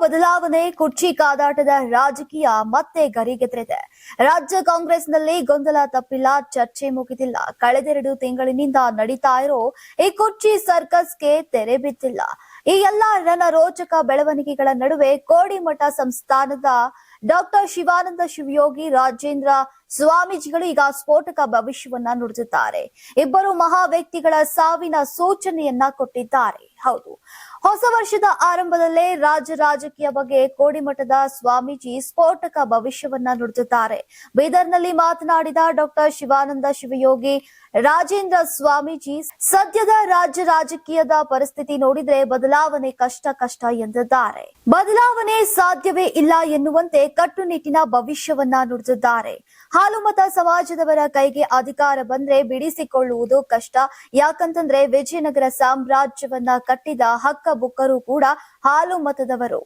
ಬದಲಾವಣೆ, ಕುರ್ಚಿ ಕಾದಾಟದ ರಾಜಕೀಯ ಮತ್ತೆ ಗರಿಗೆದರಿದೆ. ರಾಜ್ಯ ಕಾಂಗ್ರೆಸ್ನಲ್ಲಿ ಗೊಂದಲ ತಪ್ಪಿಲ್ಲ, ಚರ್ಚೆ ಮುಗಿದಿಲ್ಲ. ಕಳೆದೆರಡು ತಿಂಗಳಿನಿಂದ ನಡೀತಾ ಇರೋ ಈ ಕುರ್ಚಿ ಸರ್ಕಸ್ಗೆ ತೆರೆ ಬಿದ್ದಿಲ್ಲ. ಈ ಎಲ್ಲಾ ರಣರೋಚಕ ಬೆಳವಣಿಗೆಗಳ ನಡುವೆ ಕೋಡಿಮಠ ಸಂಸ್ಥಾನದ ಡಾಕ್ಟರ್ ಶಿವಾನಂದ ಶಿವಯೋಗಿ, ರಾಜೇಂದ್ರ ಸ್ವಾಮೀಜಿಗಳು ಈಗ ಸ್ಫೋಟಕ ಭವಿಷ್ಯವನ್ನ ನುಡಿದಿದ್ದಾರೆ. ಇಬ್ಬರು ಮಹಾ ವ್ಯಕ್ತಿಗಳ ಸಾವಿನ ಸೂಚನೆಯನ್ನ ಕೊಟ್ಟಿದ್ದಾರೆ. ಹೌದು. ಹೊಸ ವರ್ಷದ ಆರಂಭದಲ್ಲೇ ರಾಜ್ಯ ರಾಜಕೀಯ ಬಗ್ಗೆ ಕೋಡಿಮಠದ ಸ್ವಾಮೀಜಿ ಸ್ಫೋಟಕ ಭವಿಷ್ಯವನ್ನ ನುಡಿದಿದ್ದಾರೆ. ಬೀದರ್ನಲ್ಲಿ ಮಾತನಾಡಿದ ಡಾಕ್ಟರ್ ಶಿವಾನಂದ ಶಿವಯೋಗಿ, ರಾಜೇಂದ್ರ ಸ್ವಾಮೀಜಿ, ಸದ್ಯದ ರಾಜ್ಯ ರಾಜಕೀಯದ ಪರಿಸ್ಥಿತಿ ನೋಡಿದ್ರೆ ಬದಲಾವಣೆ ಕಷ್ಟ ಕಷ್ಟ ಎಂದಿದ್ದಾರೆ. ಬದಲಾವಣೆ ಸಾಧ್ಯವೇ ಇಲ್ಲ ಎನ್ನುವಂತೆ ಕಟ್ಟುನಿಟ್ಟಿನ ಭವಿಷ್ಯವನ್ನ ನುಡಿದಿದ್ದಾರೆ. ಹಾಲುಮತ ಸಮಾಜದವರ ಕೈಗೆ ಅಧಿಕಾರ ಬಂದ್ರೆ ಬಿಡಿಸಿಕೊಳ್ಳುವುದು ಕಷ್ಟ. ಯಾಕಂತಂದ್ರೆ ವಿಜಯನಗರ ಸಾಮ್ರಾಜ್ಯವನ್ನ ಕಟ್ಟಿದ ಹಕ್ಕ ಬುಕ್ಕರು ಕೂಡ ಹಾಲು ಮತದವರು.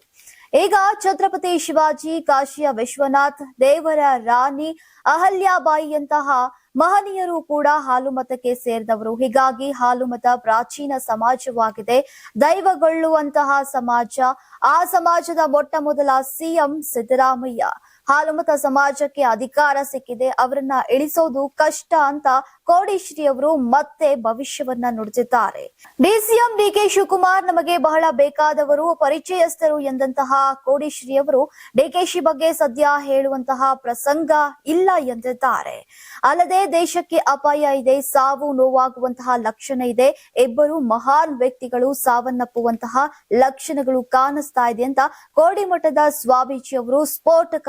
ಈಗ ಛತ್ರಪತಿ ಶಿವಾಜಿ ಕಾಶಿಯ ವಿಶ್ವನಾಥ್, ದೇವರ ರಾಣಿ, ಅಹಲ್ಯಾಬಾಯಿಯಂತಹ ಮಹನೀಯರು ಕೂಡ ಹಾಲು ಮತಕ್ಕೆ ಸೇರಿದವರು. ಹೀಗಾಗಿ ಹಾಲು ಮತ ಪ್ರಾಚೀನ ಸಮಾಜವಾಗಿದೆ. ದೈವಗೊಳ್ಳುವಂತಹ ಸಮಾಜ, ಆ ಸಮಾಜದ ಮೊಟ್ಟ ಮೊದಲ ಸಿಎಂ ಸಿದ್ದರಾಮಯ್ಯ. ಹಾಲುಮತ ಸಮಾಜಕ್ಕೆ ಅಧಿಕಾರ ಸಿಕ್ಕಿದೆ, ಅವರನ್ನ ಇಳಿಸೋದು ಕಷ್ಟ ಅಂತ ಕೋಡಿಶ್ರೀ ಅವರು ಮತ್ತೆ ಭವಿಷ್ಯವನ್ನ ನುಡಿದಿದ್ದಾರೆ. ಡಿಸಿಎಂ ಡಿಕೆ ಶಿವಕುಮಾರ್ ನಮಗೆ ಬಹಳ ಬೇಕಾದವರು, ಪರಿಚಯಸ್ಥರು ಎಂದಂತಹ ಕೋಡಿಶ್ರೀ ಅವರು ಡಿಕೆಶಿ ಬಗ್ಗೆ ಸದ್ಯ ಹೇಳುವಂತಹ ಪ್ರಸಂಗ ಇಲ್ಲ ಎಂದಿದ್ದಾರೆ. ಅಲ್ಲದೆ ದೇಶಕ್ಕೆ ಅಪಾಯ ಇದೆ, ಸಾವು ನೋವಾಗುವಂತಹ ಲಕ್ಷಣ ಇದೆ, ಇಬ್ಬರು ಮಹಾನ್ ವ್ಯಕ್ತಿಗಳು ಸಾವನ್ನಪ್ಪುವಂತಹ ಲಕ್ಷಣಗಳು ಕಾಣಿಸ್ತಾ ಇದೆ ಅಂತ ಕೋಡಿಮಠದ ಸ್ವಾಮೀಜಿ ಅವರು ಸ್ಫೋಟಕ